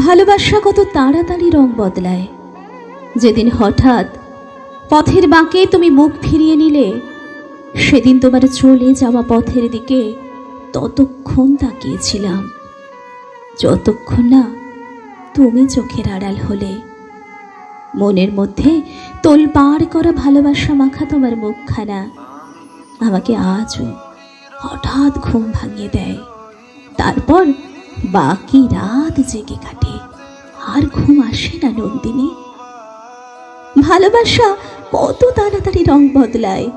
ভালোবাসা কত তাড়াতাড়ি রং বদলায়। যেদিন হঠাৎ পথের বাঁকে তুমি মুখ ফিরিয়ে নিলে, সেদিন তোমার চলে যাওয়া পথের দিকে ততক্ষণ তাকিয়েছিলাম। যতক্ষণ না তুমি চোখের আড়াল হলে। মনের মধ্যে তোলপাড় করা ভালোবাসা মাখা তোমার মুখখানা আমাকে আজও হঠাৎ ঘুম ভাঙিয়ে দেয়। তারপর বাকি রাত জেগে কাটে। আর ঘুম আসে না নন্দিনী। ভালোবাসা কত তাড়াতাড়ি রং বদলায়।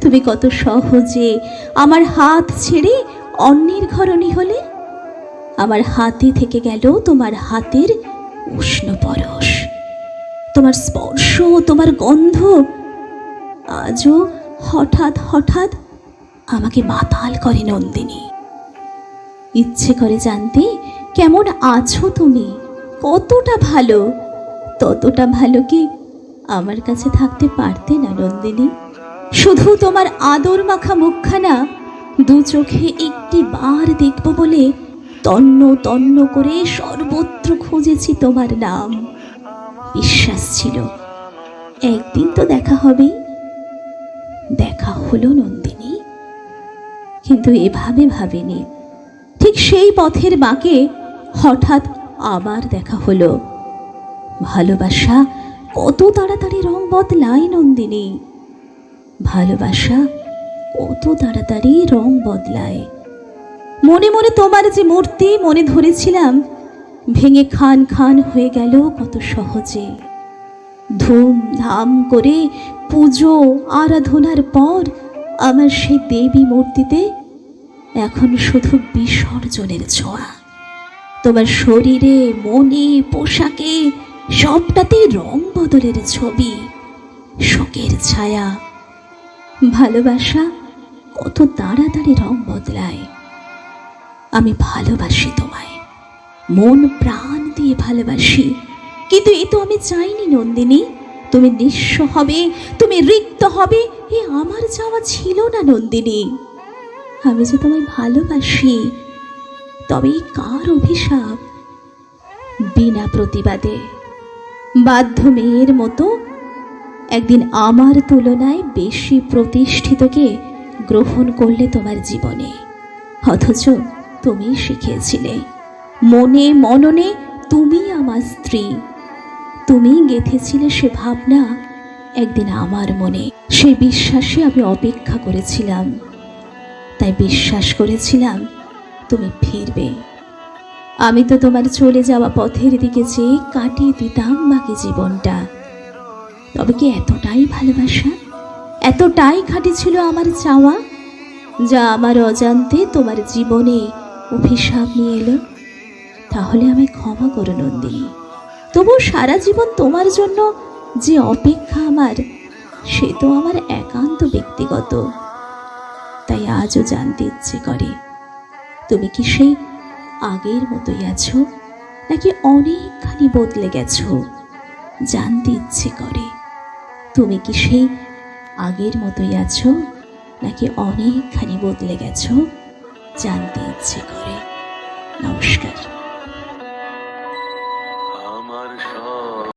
তুমি কত সহজে আমার হাত ছেড়ে অন্যের ঘরণী হলে। আমার হাতে থেকে গেল তোমার হাতের উষ্ণ পরশ। তোমার স্পর্শ, তোমার গন্ধ আজও হঠাৎ হঠাৎ আমাকে মাতাল করে নন্দিনী। ইচ্ছে করে জানতে, কেমন আছো তুমি? কতটা ভালো? ততটা ভালো কি আমার কাছে থাকতে পারতে না, নন্দিনী? শুধু তোমার আদর মাখা মুখখানা দু চোখে একটি বার দেখব বলে তন্ন তন্ন করে সর্বত্র খুঁজেছি তোমার নাম। বিশ্বাস ছিল। একদিন তো দেখা হবেই দেখা হলো নন্দিনী। কিন্তু এভাবে ভাবিনি। ঠিক সেই পথের বাঁকে হঠাৎ আবার দেখা হলো। ভালোবাসা, কত তাড়াতাড়ি রং বদলায় নন্দিনী। ভালোবাসা, কত তাড়াতাড়ি রং বদলায়। মনে মনে তোমার যে মূর্তি, মনে ধরেছিলাম, ভেঙে খান খান হয়ে গেল কত সহজে। ধুমধাম করে পুজো, আরাধনার পর, আমার সেই দেবী মূর্তিতে এখন শুধু বিসর্জনের ছোঁয়া। তোমার শরীরে, মনে, পোশাকে সবটাতেই রং বদলের ছবি। শোকের ছায়া, ভালোবাসা কত তাড়াতাড়ি রং বদলায়। আমি ভালোবাসি তোমায়, মন প্রাণ দিয়ে ভালোবাসি। কিন্তু এ তো আমি চাইনি, নন্দিনী। তুমি নিঃস্ব হবে, তুমি রিক্ত হবে, এ আমার চাওয়া ছিল না, নন্দিনী। আমি যে তোমায় ভালোবাসি তবে কার অভিশাপ? বিনা প্রতিবাদে। বাধ্য মেয়ের মতো একদিন আমার তুলনায় বেশি প্রতিষ্ঠিতকে গ্রহণ করলে তোমার জীবনে। অথচ তুমি শিখিয়েছিলে, মনে মননে তুমি আমার স্ত্রী। তুমি গেঁথেছিলে সে ভাবনা একদিন আমার মনে। সেই বিশ্বাসে আমি অপেক্ষা করেছিলাম। তাই বিশ্বাস করেছিলাম তুমি ফিরবে। আমি তো তোমার চলে যাওয়া পথের দিকে চেয়ে কাটিয়ে দিতাম বাকি জীবনটা। তবে কি এতটাই ভালোবাসা? এতটাই খাঁটি ছিল আমার চাওয়া, যা আমার অজান্তে তোমার জীবনে অভিশাপ নিয়ে এলো। তাহলে আমায় ক্ষমা করো, নন্দিনী। তবু সারা জীবন তোমার জন্য যে অপেক্ষা আমার, সে তো আমার একান্ত ব্যক্তিগত। তাই আজও জানতে ইচ্ছে করে। তুমি কি সেই আগের মতোই আছো, নাকি অনেকখানি বদলে গেছো? জানতে ইচ্ছে করে। তুমি কি সেই আগের মতোই আছো, নাকি অনেকখানি বদলে গেছো? জানতে ইচ্ছে করে। নমস্কার।